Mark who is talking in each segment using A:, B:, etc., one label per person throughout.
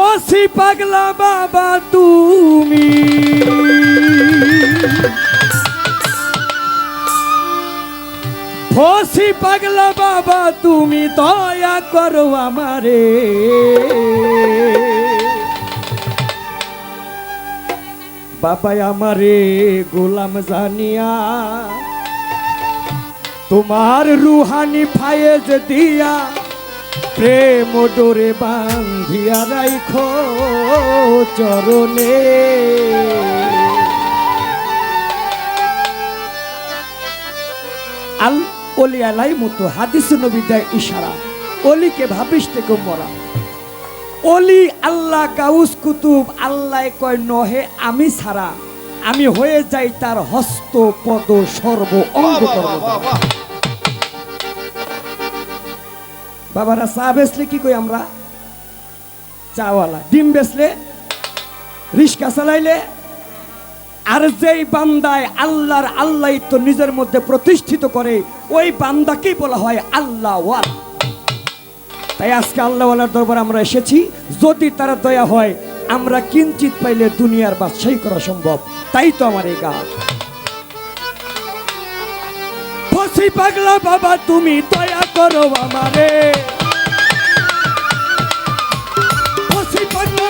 A: Foci পাগলা বাবা তুমি। ফসি পাগলা বাবা তুমি, দয়া করো আমারে। বাবা আমারে গোলাম জানিয়া, তোমার রুহানি ফায়েজ দিয়া প্রেম ডোরে বান্ধিয়া রাইখো চরণে। আল অলি আলাই মতো হাদিস নবী দেয় ইশারা। অলিকে ভাবিস থেকে মরা। অলি আল্লাহ গাউস কুতুব আল্লাহ কয় নহে আমি ছাড়া। আমি হয়ে যাই তার হস্ত পদ সর্ব অঙ্গ কর্ম বাবারা চা বেচলে কি কই আমরা? চাওয়ালা। ডিম বেচলে, রিস্কা চালাইলে, আর যেই বান্দায় আল্লাহর আল্লাহ তো নিজের মধ্যে প্রতিষ্ঠিত করে, ওই বান্দাকেই বলা হয় আল্লাহ ওয়াল তাই আজকে আল্লাহওয়ালার দরবার আমরা এসেছি। যদি তারা দয়া হয়, আমরা কিঞ্চিত পাইলে দুনিয়ার বাদশাহী করা সম্ভব। তাই তো আমার এই গান। ফসি পাগলা বাবা, তুমি দয়া করো আমারে।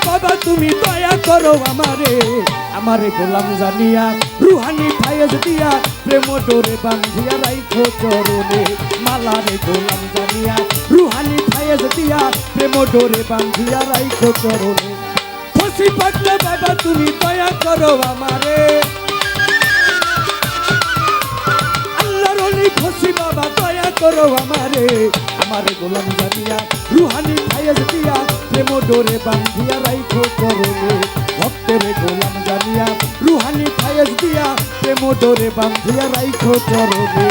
A: বাবা, তুমি দয়া করো আমারে। আমারে গোলাম জানিয়া, রুহানি ফায়েজ দিয়া, প্রেম ডোরে বান্ধিয়া রাইখো চরণে। মালারে গোলাম জানিয়া, রুহানি ফায়েজ দিয়া, প্রেম ডোরে বান্ধিয়া রাইখো চরণে। ফসি পাগলা বাবা, তুমি দয়া করো আমারে। করো আমারে আমারে গোলাম জানিয়া, রুহানি ফায়েজ দিয়া প্রেম ডোরে বান্ধিয়া রাইখো করো ভক্তের গোলাম জানিয়া, রুহানি ফায়েজ দিয়া প্রেম ডোরে বান্ধিয়া রাইখো করবে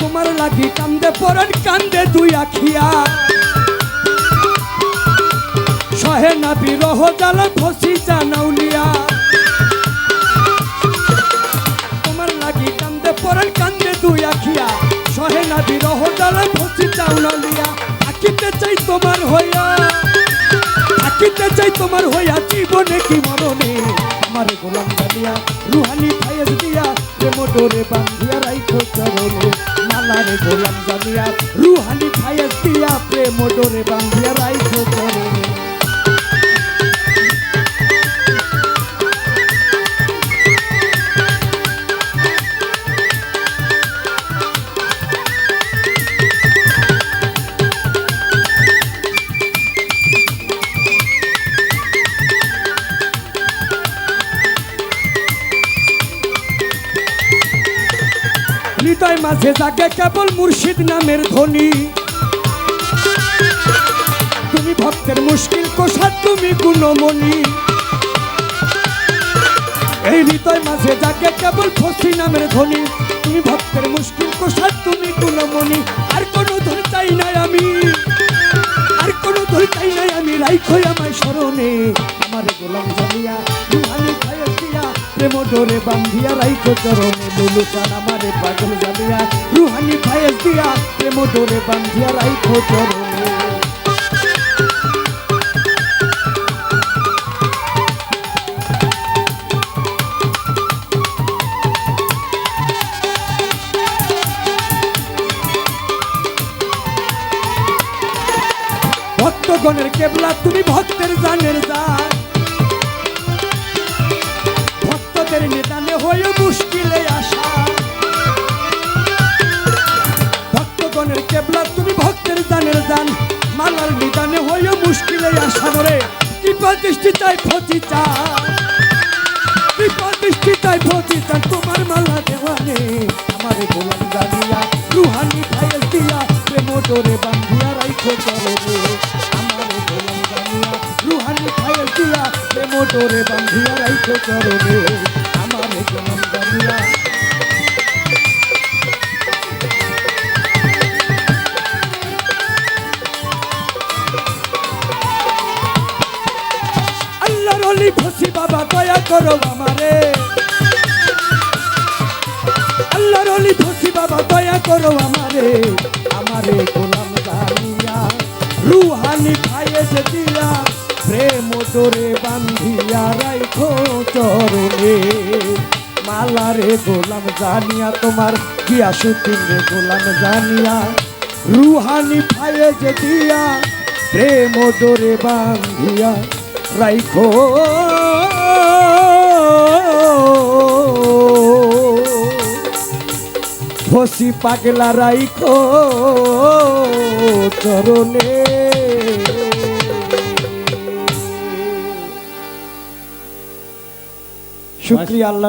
A: তোমার লাগি কান্দে, পরন কান্দে দুই আখিয়া। সহে না বিরহ জাল ফসি জানাউলিয়া। তোমার লাগি কান্দে, পরন কান্দে দুই আখিয়া। সহে না বিরহ জাল ফসি জানাউলিয়া। আকিতে চাই তোমার হইয়া থাকিতে চাই তোমার হইয়া জীবনে কি মরণে? আমার গোলাম জানিয়া রুহানি ফায়েজ দিয়া, প্রেম ডোরে বান্ধিয়া রাইখো চরণে। মালারে গোলাম জানিয়া রুহানি ফায়েজ দিয়া প্রেম ডোরে বান্ধিয়া রাইখো চরণে মাঝে জাগে কেবল মুর্শিদ নামের ধ্বনি। তুমি ভক্তের মুশকিল কোষার তুমি গুণমণি। এই হৃদয় মাঝে জাগে কেবল ফসি নামের ধ্বনি। তুমি ভক্তের মুশকিল কোষার তুমি গুণমণি। আর কোনো ধন চাই নাই আমি। আর কোনো ধন চাই নাই আমি রাইখই আমায় স্মরণে। ডোরে বান্ধিয়া রাইখো চরণে লুলু চান আমারে পাগল জানিয়া, রুহানি ফায়েজ দিয়া প্রেম ডোরে বান্ধিয়া রাইখো চরণে। ভক্তগণের কেবলা, তুমি ভক্তের জানের জান ভক্তদের নিদানে হয়ে মুশকিলে আসা। ভক্তগণের কেবলা, তুমি ভক্তের জানের জান মালার নিদানে হয়ে মুশকিলে আসা রে কৃপা দৃষ্টি চাই ফতি চা কৃপা দৃষ্টি চাই ফতি চা তোমার মালা দেওয়ানে আমারে গোলাম জানিয়া রুহানি ফাইল দিয়া, প্রেম ডোরে বান্ধিয়া রাইখো চলবে আমারে গোলাম জানিয়া রুহানি ফাইল দিয়া, প্রেম ডোরে বান্ধিয়া রাইখো চলবে আমারে গোলাম জানিয়া অলি ফসি বাবা, দয়া করো আমারে। আল্লাহর অলি ফসি বাবা, দয়া করো আমারে। আমারে গোলাম জানিয়া রুহানি খাইয়ে দিয়া, প্রেম ডোরে বান্ধিয়া রাইখো চরণে। মালারে গোলাম জানিয়া, তোমার গিয়া সুতিন রে গোলাম জানিয়া, রুহানি ফায়ে যে দিয়া প্রেম ডোরে বান্ধিয়া রাইখো। ফসি পাগলা রাইখো চরণে। শুক্রিয়া আল্লাহ।